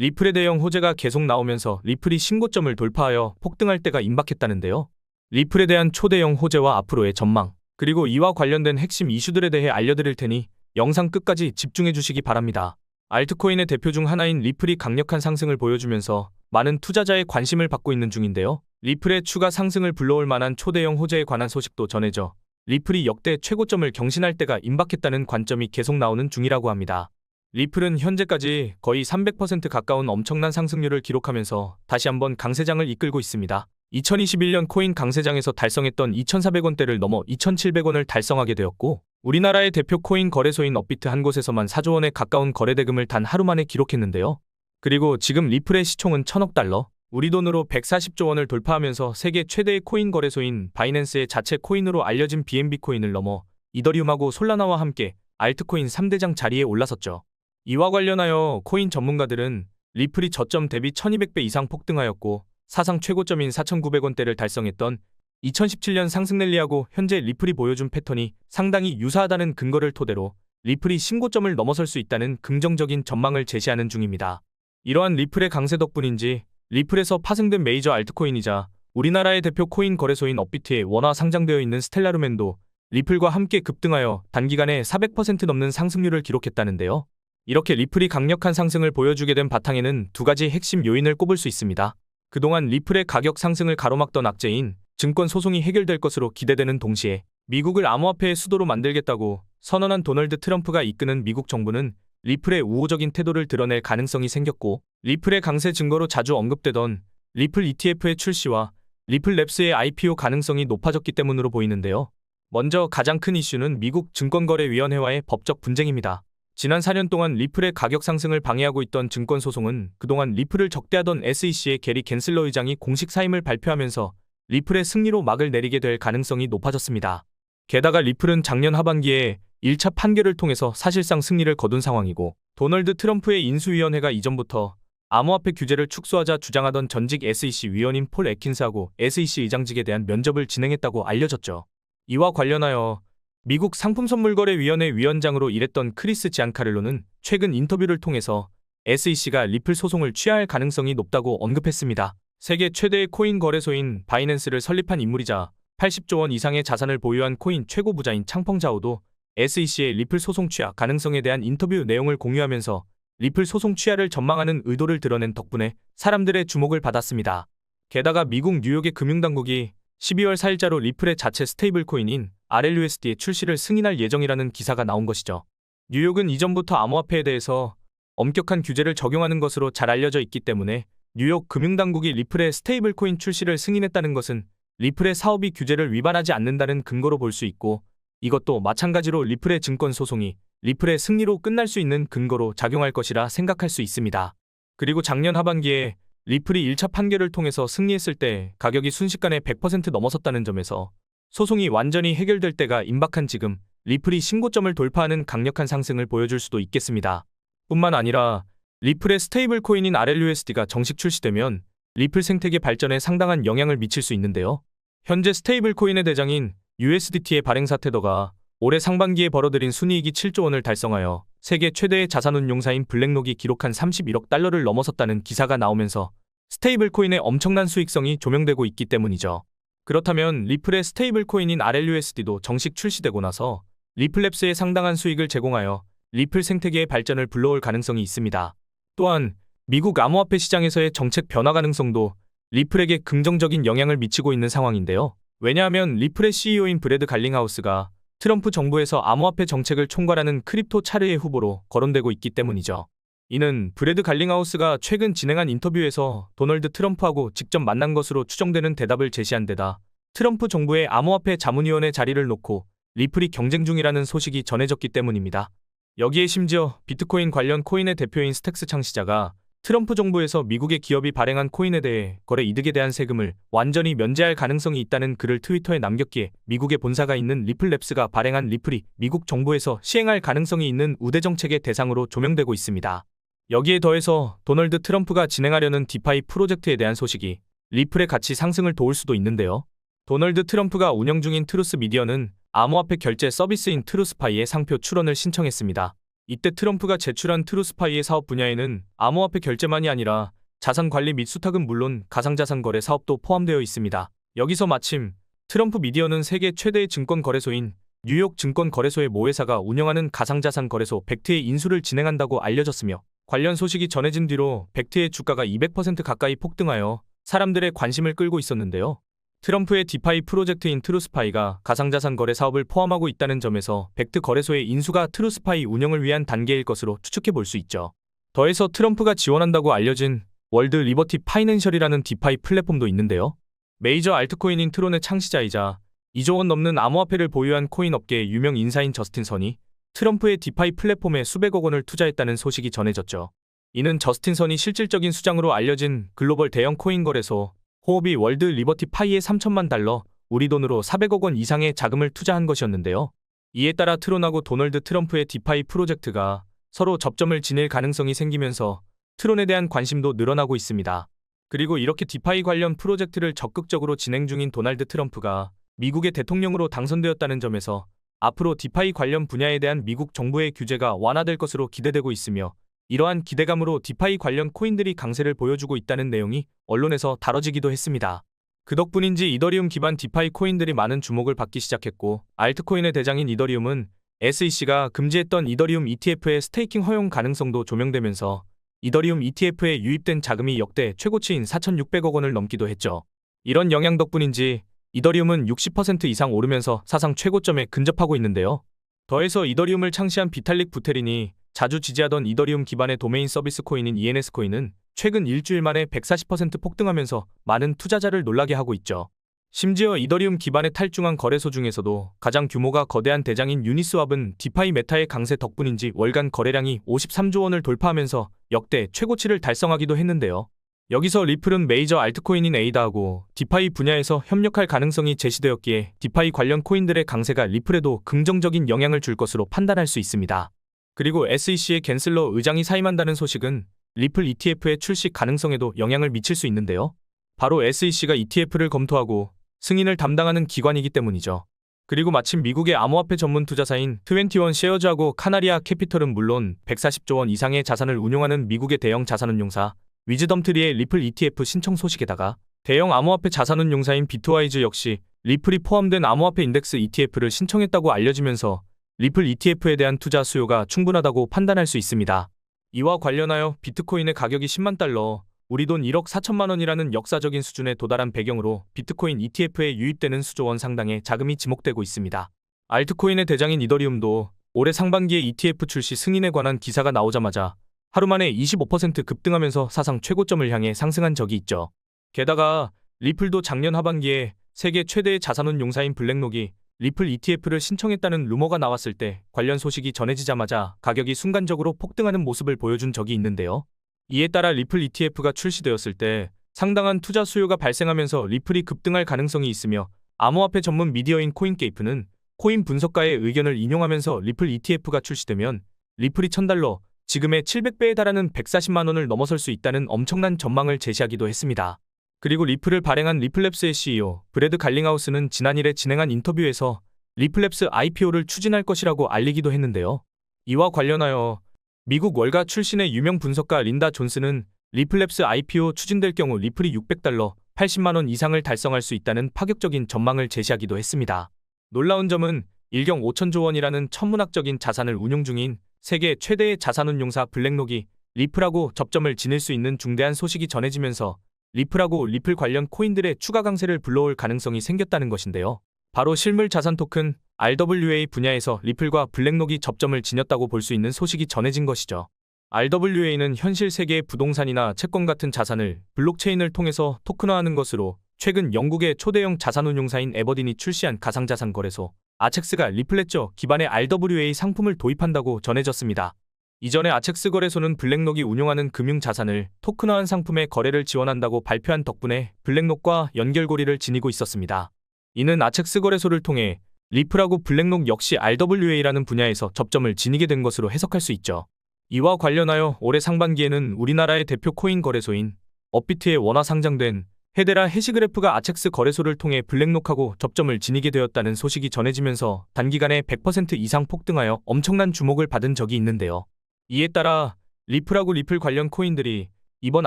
리플의 대형 호재가 계속 나오면서 리플이 신고점을 돌파하여 폭등할 때가 임박했다는데요. 리플에 대한 초대형 호재와 앞으로의 전망, 그리고 이와 관련된 핵심 이슈들에 대해 알려드릴 테니 영상 끝까지 집중해 주시기 바랍니다. 알트코인의 대표 중 하나인 리플이 강력한 상승을 보여주면서 많은 투자자의 관심을 받고 있는 중인데요. 리플의 추가 상승을 불러올 만한 초대형 호재에 관한 소식도 전해져 리플이 역대 최고점을 경신할 때가 임박했다는 관점이 계속 나오는 중이라고 합니다. 리플은 현재까지 거의 300% 가까운 엄청난 상승률을 기록하면서 다시 한번 강세장을 이끌고 있습니다. 2021년 코인 강세장에서 달성했던 2,400원대를 넘어 2,700원을 달성하게 되었고 우리나라의 대표 코인 거래소인 업비트 한 곳에서만 4조 원에 가까운 거래 대금을 단 하루 만에 기록했는데요. 그리고 지금 리플의 시총은 1천억 달러, 우리 돈으로 140조 원을 돌파하면서 세계 최대의 코인 거래소인 바이낸스의 자체 코인으로 알려진 BNB 코인을 넘어 이더리움하고 솔라나와 함께 알트코인 3대장 자리에 올라섰죠. 이와 관련하여 코인 전문가들은 리플이 저점 대비 1200배 이상 폭등하였고 사상 최고점인 4,900원대를 달성했던 2017년 상승 랠리하고 현재 리플이 보여준 패턴이 상당히 유사하다는 근거를 토대로 리플이 신고점을 넘어설 수 있다는 긍정적인 전망을 제시하는 중입니다. 이러한 리플의 강세 덕분인지 리플에서 파생된 메이저 알트코인이자 우리나라의 대표 코인 거래소인 업비트에 원화 상장되어 있는 스텔라루멘도 리플과 함께 급등하여 단기간에 400% 넘는 상승률을 기록했다는데요. 이렇게 리플이 강력한 상승을 보여주게 된 바탕에는 두 가지 핵심 요인을 꼽을 수 있습니다. 그동안 리플의 가격 상승을 가로막던 악재인 증권 소송이 해결될 것으로 기대되는 동시에 미국을 암호화폐의 수도로 만들겠다고 선언한 도널드 트럼프가 이끄는 미국 정부는 리플의 우호적인 태도를 드러낼 가능성이 생겼고 리플의 강세 증거로 자주 언급되던 리플 ETF의 출시와 리플 랩스의 IPO 가능성이 높아졌기 때문으로 보이는데요. 먼저 가장 큰 이슈는 미국 증권거래위원회와의 법적 분쟁입니다. 지난 4년 동안 리플의 가격 상승을 방해하고 있던 증권 소송은 그동안 리플을 적대하던 SEC의 게리 겐슬러 의장이 공식 사임을 발표하면서 리플의 승리로 막을 내리게 될 가능성이 높아졌습니다. 게다가 리플은 작년 하반기에 1차 판결을 통해서 사실상 승리를 거둔 상황이고 도널드 트럼프의 인수위원회가 이전부터 암호화폐 규제를 축소하자 주장하던 전직 SEC 위원인 폴 에킨스하고 SEC 의장직에 대한 면접을 진행했다고 알려졌죠. 이와 관련하여 미국 상품선물거래위원회 위원장으로 일했던 크리스 지안카를로는 최근 인터뷰를 통해서 SEC가 리플 소송을 취하할 가능성이 높다고 언급했습니다. 세계 최대의 코인 거래소인 바이낸스를 설립한 인물이자 80조 원 이상의 자산을 보유한 코인 최고 부자인 창펑자오도 SEC의 리플 소송 취하 가능성에 대한 인터뷰 내용을 공유하면서 리플 소송 취하를 전망하는 의도를 드러낸 덕분에 사람들의 주목을 받았습니다. 게다가 미국 뉴욕의 금융당국이 12월 4일자로 리플의 자체 스테이블 코인인 RLUSD의 출시를 승인할 예정이라는 기사가 나온 것이죠. 뉴욕은 이전부터 암호화폐에 대해서 엄격한 규제를 적용하는 것으로 잘 알려져 있기 때문에 뉴욕 금융당국이 리플의 스테이블 코인 출시를 승인했다는 것은 리플의 사업이 규제를 위반하지 않는다는 근거로 볼 수 있고 이것도 마찬가지로 리플의 증권 소송이 리플의 승리로 끝날 수 있는 근거로 작용할 것이라 생각할 수 있습니다. 그리고 작년 하반기에 리플이 1차 판결을 통해서 승리했을 때 가격이 순식간에 100% 넘어섰다는 점에서 소송이 완전히 해결될 때가 임박한 지금 리플이 신고점을 돌파하는 강력한 상승을 보여줄 수도 있겠습니다. 뿐만 아니라 리플의 스테이블 코인인 RLUSD가 정식 출시되면 리플 생태계 발전에 상당한 영향을 미칠 수 있는데요. 현재 스테이블 코인의 대장인 USDT의 발행사 테더가 올해 상반기에 벌어들인 순이익이 7조 원을 달성하여 세계 최대의 자산운용사인 블랙록이 기록한 31억 달러를 넘어섰다는 기사가 나오면서 스테이블 코인의 엄청난 수익성이 조명되고 있기 때문이죠. 그렇다면 리플의 스테이블 코인인 RLUSD도 정식 출시되고 나서 리플랩스에 상당한 수익을 제공하여 리플 생태계의 발전을 불러올 가능성이 있습니다. 또한 미국 암호화폐 시장에서의 정책 변화 가능성도 리플에게 긍정적인 영향을 미치고 있는 상황인데요. 왜냐하면 리플의 CEO인 브래드 갈링하우스가 트럼프 정부에서 암호화폐 정책을 총괄하는 크립토 차르의 후보로 거론되고 있기 때문이죠. 이는 브래드 갈링하우스가 최근 진행한 인터뷰에서 도널드 트럼프하고 직접 만난 것으로 추정되는 대답을 제시한 데다 트럼프 정부의 암호화폐 자문위원회 자리를 놓고 리플이 경쟁 중이라는 소식이 전해졌기 때문입니다. 여기에 심지어 비트코인 관련 코인의 대표인 스택스 창시자가 트럼프 정부에서 미국의 기업이 발행한 코인에 대해 거래 이득에 대한 세금을 완전히 면제할 가능성이 있다는 글을 트위터에 남겼기에 미국의 본사가 있는 리플랩스가 발행한 리플이 미국 정부에서 시행할 가능성이 있는 우대 정책의 대상으로 조명되고 있습니다. 여기에 더해서 도널드 트럼프가 진행하려는 디파이 프로젝트에 대한 소식이 리플의 가치 상승을 도울 수도 있는데요. 도널드 트럼프가 운영 중인 트루스 미디어는 암호화폐 결제 서비스인 트루스파이의 상표 출원을 신청했습니다. 이때 트럼프가 제출한 트루스파이의 사업 분야에는 암호화폐 결제만이 아니라 자산 관리 및 수탁은 물론 가상자산 거래 사업도 포함되어 있습니다. 여기서 마침 트럼프 미디어는 세계 최대의 증권 거래소인 뉴욕 증권 거래소의 모 회사가 운영하는 가상자산 거래소 벡트의 인수를 진행한다고 알려졌으며 관련 소식이 전해진 뒤로 벡트의 주가가 200% 가까이 폭등하여 사람들의 관심을 끌고 있었는데요. 트럼프의 디파이 프로젝트인 트루스파이가 가상자산 거래 사업을 포함하고 있다는 점에서 벡트 거래소의 인수가 트루스파이 운영을 위한 단계일 것으로 추측해 볼 수 있죠. 더해서 트럼프가 지원한다고 알려진 월드 리버티 파이낸셜이라는 디파이 플랫폼도 있는데요. 메이저 알트코인인 트론의 창시자이자 2조 원 넘는 암호화폐를 보유한 코인 업계의 유명 인사인 저스틴 선이 트럼프의 디파이 플랫폼에 수백억 원을 투자했다는 소식이 전해졌죠. 이는 저스틴 선이 실질적인 수장으로 알려진 글로벌 대형 코인 거래소 호흡이 월드 리버티 파이에 3천만 달러, 우리 돈으로 400억 원 이상의 자금을 투자한 것이었는데요. 이에 따라 트론하고 도널드 트럼프의 디파이 프로젝트가 서로 접점을 지닐 가능성이 생기면서 트론에 대한 관심도 늘어나고 있습니다. 그리고 이렇게 디파이 관련 프로젝트를 적극적으로 진행 중인 도널드 트럼프가 미국의 대통령으로 당선되었다는 점에서 앞으로 디파이 관련 분야에 대한 미국 정부의 규제가 완화될 것으로 기대되고 있으며 이러한 기대감으로 디파이 관련 코인들이 강세를 보여주고 있다는 내용이 언론에서 다뤄지기도 했습니다. 그 덕분인지 이더리움 기반 디파이 코인들이 많은 주목을 받기 시작했고 알트코인의 대장인 이더리움은 SEC가 금지했던 이더리움 ETF의 스테이킹 허용 가능성도 조명되면서 이더리움 ETF에 유입된 자금이 역대 최고치인 4,600억 원을 넘기도 했죠. 이런 영향 덕분인지 이더리움은 60% 이상 오르면서 사상 최고점에 근접하고 있는데요. 더해서 이더리움을 창시한 비탈릭 부테린이 자주 지지하던 이더리움 기반의 도메인 서비스 코인인 ENS 코인은 최근 일주일 만에 140% 폭등하면서 많은 투자자를 놀라게 하고 있죠. 심지어 이더리움 기반의 탈중앙 거래소 중에서도 가장 규모가 거대한 대장인 유니스왑은 디파이 메타의 강세 덕분인지 월간 거래량이 53조 원을 돌파하면서 역대 최고치를 달성하기도 했는데요. 여기서 리플은 메이저 알트코인인 에이다하고 디파이 분야에서 협력할 가능성이 제시되었기에 디파이 관련 코인들의 강세가 리플에도 긍정적인 영향을 줄 것으로 판단할 수 있습니다. 그리고 SEC의 겐슬러 의장이 사임한다는 소식은 리플 ETF의 출시 가능성에도 영향을 미칠 수 있는데요. 바로 SEC가 ETF를 검토하고 승인을 담당하는 기관이기 때문이죠. 그리고 마침 미국의 암호화폐 전문 투자사인 21 쉐어즈하고 카나리아 캐피털은 물론 140조 원 이상의 자산을 운용하는 미국의 대형 자산운용사 위즈덤트리의 리플 ETF 신청 소식에다가 대형 암호화폐 자산운용사인 비트와이즈 역시 리플이 포함된 암호화폐 인덱스 ETF를 신청했다고 알려지면서 리플 ETF에 대한 투자 수요가 충분하다고 판단할 수 있습니다. 이와 관련하여 비트코인의 가격이 10만 달러, 우리 돈 1억 4천만 원이라는 역사적인 수준에 도달한 배경으로 비트코인 ETF에 유입되는 수조 원 상당의 자금이 지목되고 있습니다. 알트코인의 대장인 이더리움도 올해 상반기에 ETF 출시 승인에 관한 기사가 나오자마자 하루 만에 25% 급등하면서 사상 최고점을 향해 상승한 적이 있죠. 게다가 리플도 작년 하반기에 세계 최대의 자산운 용사인 블랙록이 리플 ETF를 신청했다는 루머가 나왔을 때 관련 소식이 전해지자마자 가격이 순간적으로 폭등하는 모습을 보여준 적이 있는데요. 이에 따라 리플 ETF가 출시되었을 때 상당한 투자 수요가 발생하면서 리플이 급등할 가능성이 있으며 암호화폐 전문 미디어인 코인게이프는 코인 분석가의 의견을 인용하면서 리플 ETF가 출시되면 리플이 1000달러, 지금의 700배에 달하는 140만 원을 넘어설 수 있다는 엄청난 전망을 제시하기도 했습니다. 그리고 리플을 발행한 리플랩스의 CEO 브래드 갈링하우스는 지난 일에 진행한 인터뷰에서 리플랩스 IPO를 추진할 것이라고 알리기도 했는데요. 이와 관련하여 미국 월가 출신의 유명 분석가 린다 존스는 리플랩스 IPO 추진될 경우 리플이 600달러, 80만 원 이상을 달성할 수 있다는 파격적인 전망을 제시하기도 했습니다. 놀라운 점은 1경 5천조 원이라는 천문학적인 자산을 운용 중인 세계 최대의 자산운용사 블랙록이 리플하고 접점을 지닐 수 있는 중대한 소식이 전해지면서 리플하고 리플 관련 코인들의 추가 강세를 불러올 가능성이 생겼다는 것인데요. 바로 실물 자산 토큰 RWA 분야에서 리플과 블랙록이 접점을 지녔다고 볼 수 있는 소식이 전해진 것이죠. RWA는 현실 세계의 부동산이나 채권 같은 자산을 블록체인을 통해서 토큰화하는 것으로 최근 영국의 초대형 자산운용사인 에버딘이 출시한 가상자산 거래소 아첵스가 리플레저 기반의 RWA 상품을 도입한다고 전해졌습니다. 이전에 아첵스 거래소는 블랙록이 운용하는 금융자산을 토큰화한 상품의 거래를 지원한다고 발표한 덕분에 블랙록과 연결고리를 지니고 있었습니다. 이는 아첵스 거래소를 통해 리플하고 블랙록 역시 RWA라는 분야에서 접점을 지니게 된 것으로 해석할 수 있죠. 이와 관련하여 올해 상반기에는 우리나라의 대표 코인 거래소인 업비트에 원화 상장된 헤데라 해시그래프가 아첵스 거래소를 통해 블랙록하고 접점을 지니게 되었다는 소식이 전해지면서 단기간에 100% 이상 폭등하여 엄청난 주목을 받은 적이 있는데요. 이에 따라 리플하고 리플 관련 코인들이 이번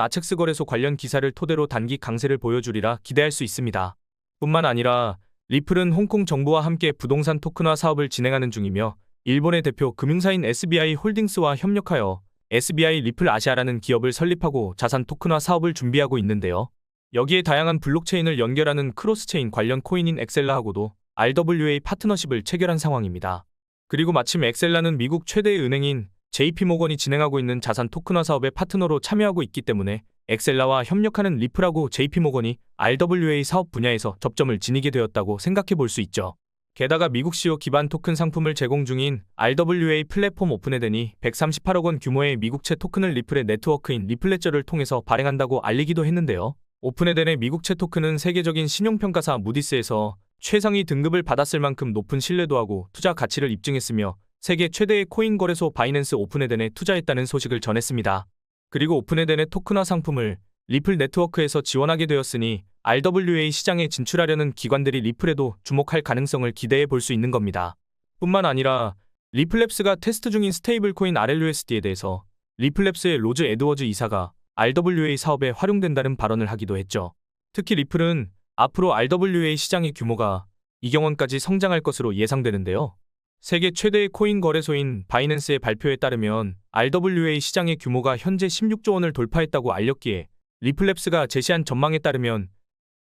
아첵스 거래소 관련 기사를 토대로 단기 강세를 보여주리라 기대할 수 있습니다. 뿐만 아니라 리플은 홍콩 정부와 함께 부동산 토큰화 사업을 진행하는 중이며 일본의 대표 금융사인 SBI 홀딩스와 협력하여 SBI 리플 아시아라는 기업을 설립하고 자산 토큰화 사업을 준비하고 있는데요. 여기에 다양한 블록체인을 연결하는 크로스체인 관련 코인인 엑셀라하고도 RWA 파트너십을 체결한 상황입니다. 그리고 마침 엑셀라는 미국 최대의 은행인 JP모건이 진행하고 있는 자산 토큰화 사업의 파트너로 참여하고 있기 때문에 엑셀라와 협력하는 리플하고 JP모건이 RWA 사업 분야에서 접점을 지니게 되었다고 생각해 볼 수 있죠. 게다가 미국 시오 기반 토큰 상품을 제공 중인 RWA 플랫폼 오픈에덴이 138억 원 규모의 미국채 토큰을 리플의 네트워크인 리플레저를 통해서 발행한다고 알리기도 했는데요. 오픈에덴의 미국 채 토큰은 세계적인 신용평가사 무디스에서 최상위 등급을 받았을 만큼 높은 신뢰도하고 투자 가치를 입증했으며 세계 최대의 코인 거래소 바이낸스 오픈에덴에 투자했다는 소식을 전했습니다. 그리고 오픈에덴의 토큰화 상품을 리플 네트워크에서 지원하게 되었으니 RWA 시장에 진출하려는 기관들이 리플에도 주목할 가능성을 기대해 볼 수 있는 겁니다. 뿐만 아니라 리플랩스가 테스트 중인 스테이블 코인 RLUSD에 대해서 리플랩스의 로즈 에드워즈 이사가 RWA 사업에 활용된다는 발언을 하기도 했죠. 특히 리플은 앞으로 RWA 시장의 규모가 이경원까지 성장할 것으로 예상되는데요. 세계 최대의 코인 거래소인 바이낸스의 발표에 따르면 RWA 시장의 규모가 현재 16조 원을 돌파했다고 알렸기에 리플랩스가 제시한 전망에 따르면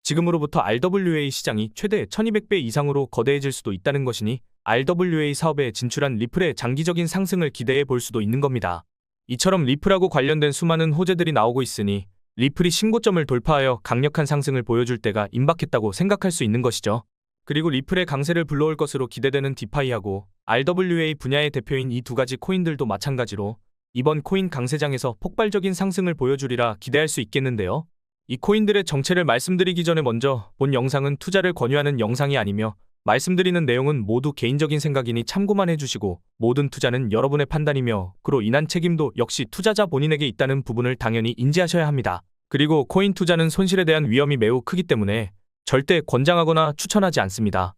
지금으로부터 RWA 시장이 최대 1200배 이상으로 거대해질 수도 있다는 것이니 RWA 사업에 진출한 리플의 장기적인 상승을 기대해 볼 수도 있는 겁니다. 이처럼 리플하고 관련된 수많은 호재들이 나오고 있으니 리플이 신고점을 돌파하여 강력한 상승을 보여줄 때가 임박했다고 생각할 수 있는 것이죠. 그리고 리플의 강세를 불러올 것으로 기대되는 디파이하고 RWA 분야의 대표인 이 두 가지 코인들도 마찬가지로 이번 코인 강세장에서 폭발적인 상승을 보여주리라 기대할 수 있겠는데요. 이 코인들의 정체를 말씀드리기 전에 먼저 본 영상은 투자를 권유하는 영상이 아니며 말씀드리는 내용은 모두 개인적인 생각이니 참고만 해주시고 모든 투자는 여러분의 판단이며 그로 인한 책임도 역시 투자자 본인에게 있다는 부분을 당연히 인지하셔야 합니다. 그리고 코인 투자는 손실에 대한 위험이 매우 크기 때문에 절대 권장하거나 추천하지 않습니다.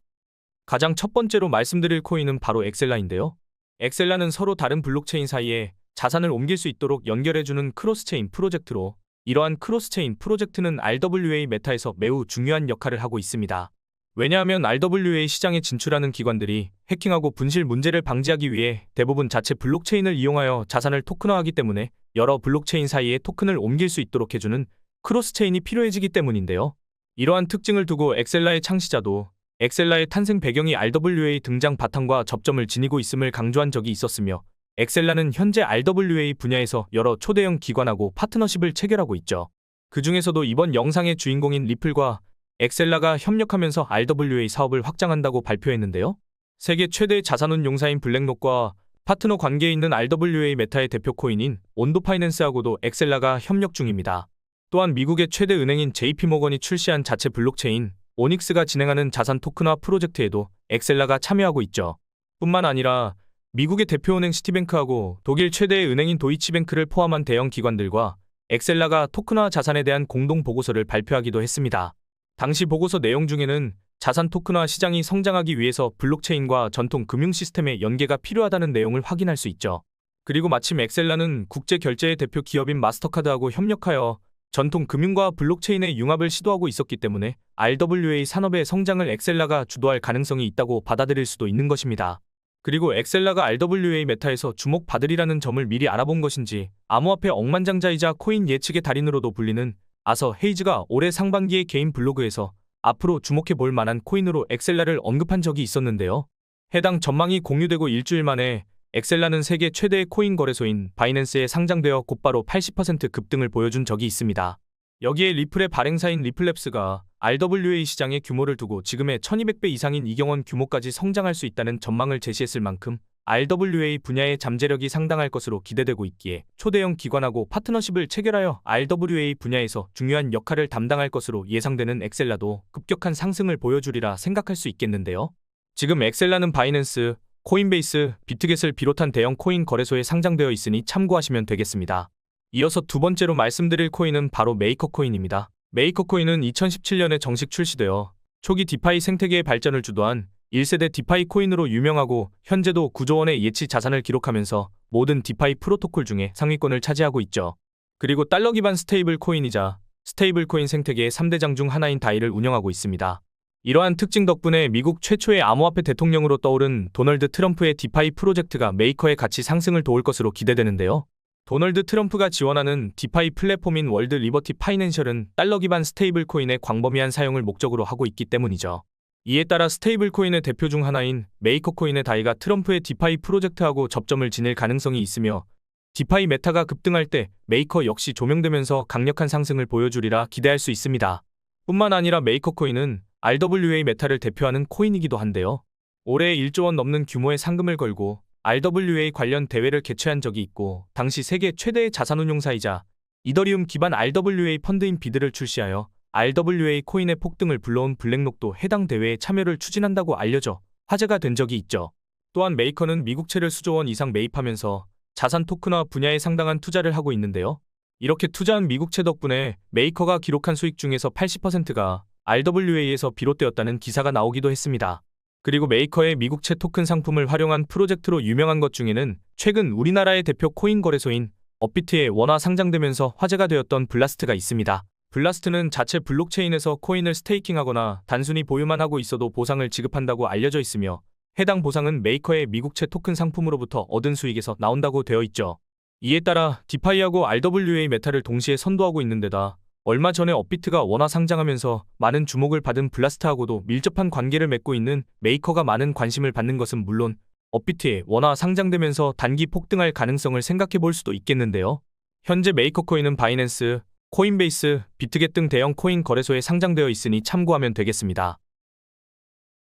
가장 첫 번째로 말씀드릴 코인은 바로 엑셀라인데요. 엑셀라는 서로 다른 블록체인 사이에 자산을 옮길 수 있도록 연결해주는 크로스체인 프로젝트로 이러한 크로스체인 프로젝트는 RWA 메타에서 매우 중요한 역할을 하고 있습니다. 왜냐하면 RWA 시장에 진출하는 기관들이 해킹하고 분실 문제를 방지하기 위해 대부분 자체 블록체인을 이용하여 자산을 토큰화하기 때문에 여러 블록체인 사이에 토큰을 옮길 수 있도록 해주는 크로스체인이 필요해지기 때문인데요. 이러한 특징을 두고 엑셀라의 창시자도 엑셀라의 탄생 배경이 RWA 등장 바탕과 접점을 지니고 있음을 강조한 적이 있었으며 엑셀라는 현재 RWA 분야에서 여러 초대형 기관하고 파트너십을 체결하고 있죠. 그 중에서도 이번 영상의 주인공인 리플과 엑셀라가 협력하면서 RWA 사업을 확장한다고 발표했는데요. 세계 최대 자산운 용사인 블랙록과 파트너 관계에 있는 RWA 메타의 대표 코인인 온도 파이낸스하고도 엑셀라가 협력 중입니다. 또한 미국의 최대 은행인 JP모건이 출시한 자체 블록체인 오닉스가 진행하는 자산 토큰화 프로젝트에도 엑셀라가 참여하고 있죠. 뿐만 아니라 미국의 대표은행 시티뱅크하고 독일 최대의 은행인 도이치뱅크를 포함한 대형 기관들과 엑셀라가 토큰화 자산에 대한 공동 보고서를 발표하기도 했습니다. 당시 보고서 내용 중에는 자산 토큰화 시장이 성장하기 위해서 블록체인과 전통 금융 시스템의 연계가 필요하다는 내용을 확인할 수 있죠. 그리고 마침 엑셀라는 국제 결제의 대표 기업인 마스터카드하고 협력하여 전통 금융과 블록체인의 융합을 시도하고 있었기 때문에 RWA 산업의 성장을 엑셀라가 주도할 가능성이 있다고 받아들일 수도 있는 것입니다. 그리고 엑셀라가 RWA 메타에서 주목받으리라는 점을 미리 알아본 것인지 암호화폐 억만장자이자 코인 예측의 달인으로도 불리는 아서 헤이즈가 올해 상반기에 개인 블로그에서 앞으로 주목해 볼 만한 코인으로 엑셀라를 언급한 적이 있었는데요. 해당 전망이 공유되고 일주일 만에 엑셀라는 세계 최대의 코인 거래소인 바이낸스에 상장되어 곧바로 80% 급등을 보여준 적이 있습니다. 여기에 리플의 발행사인 리플랩스가 RWA 시장의 규모를 두고 지금의 1200배 이상인 이경원 규모까지 성장할 수 있다는 전망을 제시했을 만큼 RWA 분야의 잠재력이 상당할 것으로 기대되고 있기에 초대형 기관하고 파트너십을 체결하여 RWA 분야에서 중요한 역할을 담당할 것으로 예상되는 엑셀라도 급격한 상승을 보여주리라 생각할 수 있겠는데요. 지금 엑셀라는 바이낸스, 코인베이스, 비트겟을 비롯한 대형 코인 거래소에 상장되어 있으니 참고하시면 되겠습니다. 이어서 두 번째로 말씀드릴 코인은 바로 메이커 코인입니다. 메이커 코인은 2017년에 정식 출시되어 초기 디파이 생태계의 발전을 주도한 1세대 디파이 코인으로 유명하고 현재도 9조 원의 예치 자산을 기록하면서 모든 디파이 프로토콜 중에 상위권을 차지하고 있죠. 그리고 달러 기반 스테이블 코인이자 스테이블 코인 생태계의 3대장 중 하나인 다이를 운영하고 있습니다. 이러한 특징 덕분에 미국 최초의 암호화폐 대통령으로 떠오른 도널드 트럼프의 디파이 프로젝트가 메이커의 가치 상승을 도울 것으로 기대되는데요. 도널드 트럼프가 지원하는 디파이 플랫폼인 월드 리버티 파이낸셜은 달러 기반 스테이블 코인의 광범위한 사용을 목적으로 하고 있기 때문이죠. 이에 따라 스테이블 코인의 대표 중 하나인 메이커 코인의 다이가 트럼프의 디파이 프로젝트하고 접점을 지닐 가능성이 있으며 디파이 메타가 급등할 때 메이커 역시 조명되면서 강력한 상승을 보여주리라 기대할 수 있습니다. 뿐만 아니라 메이커 코인은 RWA 메타를 대표하는 코인이기도 한데요. 올해 1조 원 넘는 규모의 상금을 걸고 RWA 관련 대회를 개최한 적이 있고 당시 세계 최대의 자산운용사이자 이더리움 기반 RWA 펀드인 비드를 출시하여 RWA 코인의 폭등을 불러온 블랙록도 해당 대회에 참여를 추진한다고 알려져 화제가 된 적이 있죠. 또한 메이커는 미국채를 수조 원 이상 매입하면서 자산 토큰화 분야에 상당한 투자를 하고 있는데요. 이렇게 투자한 미국채 덕분에 메이커가 기록한 수익 중에서 80%가 RWA에서 비롯되었다는 기사가 나오기도 했습니다. 그리고 메이커의 미국채 토큰 상품을 활용한 프로젝트로 유명한 것 중에는 최근 우리나라의 대표 코인 거래소인 업비트에 원화 상장되면서 화제가 되었던 블라스트가 있습니다. 블라스트는 자체 블록체인에서 코인을 스테이킹하거나 단순히 보유만 하고 있어도 보상을 지급한다고 알려져 있으며 해당 보상은 메이커의 미국채 토큰 상품으로부터 얻은 수익에서 나온다고 되어 있죠. 이에 따라 디파이하고 RWA 메타를 동시에 선도하고 있는 데다 얼마 전에 업비트가 원화 상장하면서 많은 주목을 받은 블라스트하고도 밀접한 관계를 맺고 있는 메이커가 많은 관심을 받는 것은 물론 업비트에 원화 상장되면서 단기 폭등할 가능성을 생각해 볼 수도 있겠는데요. 현재 메이커 코인은 바이낸스, 코인베이스, 비트겟 등 대형 코인 거래소에 상장되어 있으니 참고하면 되겠습니다.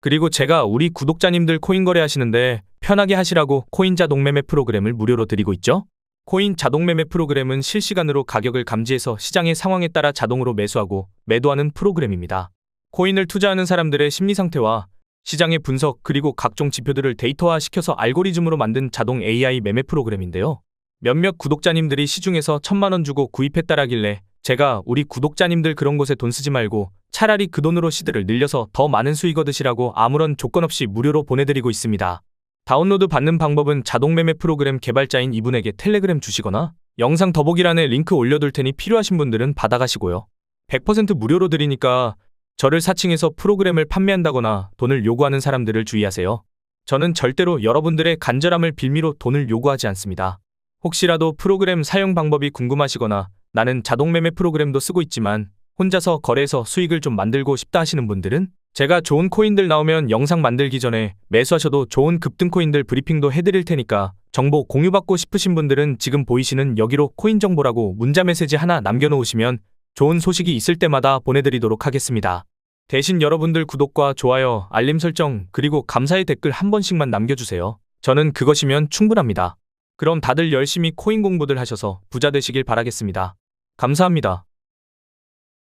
그리고 제가 우리 구독자님들 코인 거래하시는데 편하게 하시라고 코인 자동 매매 프로그램을 무료로 드리고 있죠? 코인 자동 매매 프로그램은 실시간으로 가격을 감지해서 시장의 상황에 따라 자동으로 매수하고 매도하는 프로그램입니다. 코인을 투자하는 사람들의 심리 상태와 시장의 분석 그리고 각종 지표들을 데이터화 시켜서 알고리즘으로 만든 자동 AI 매매 프로그램인데요. 몇몇 구독자님들이 시중에서 천만 원 주고 구입했다라길래 제가 우리 구독자님들 그런 곳에 돈 쓰지 말고 차라리 그 돈으로 시드를 늘려서 더 많은 수익 얻으시라고 아무런 조건 없이 무료로 보내드리고 있습니다. 다운로드 받는 방법은 자동 매매 프로그램 개발자인 이분에게 텔레그램 주시거나 영상 더보기란에 링크 올려둘 테니 필요하신 분들은 받아가시고요. 100% 무료로 드리니까 저를 사칭해서 프로그램을 판매한다거나 돈을 요구하는 사람들을 주의하세요. 저는 절대로 여러분들의 간절함을 빌미로 돈을 요구하지 않습니다. 혹시라도 프로그램 사용 방법이 궁금하시거나 나는 자동 매매 프로그램도 쓰고 있지만 혼자서 거래해서 수익을 좀 만들고 싶다 하시는 분들은 제가 좋은 코인들 나오면 영상 만들기 전에 매수하셔도 좋은 급등 코인들 브리핑도 해드릴 테니까 정보 공유받고 싶으신 분들은 지금 보이시는 여기로 코인 정보라고 문자 메시지 하나 남겨놓으시면 좋은 소식이 있을 때마다 보내드리도록 하겠습니다. 대신 여러분들 구독과 좋아요, 알림 설정, 그리고 감사의 댓글 한 번씩만 남겨주세요. 저는 그것이면 충분합니다. 그럼 다들 열심히 코인 공부들 하셔서 부자 되시길 바라겠습니다. 감사합니다.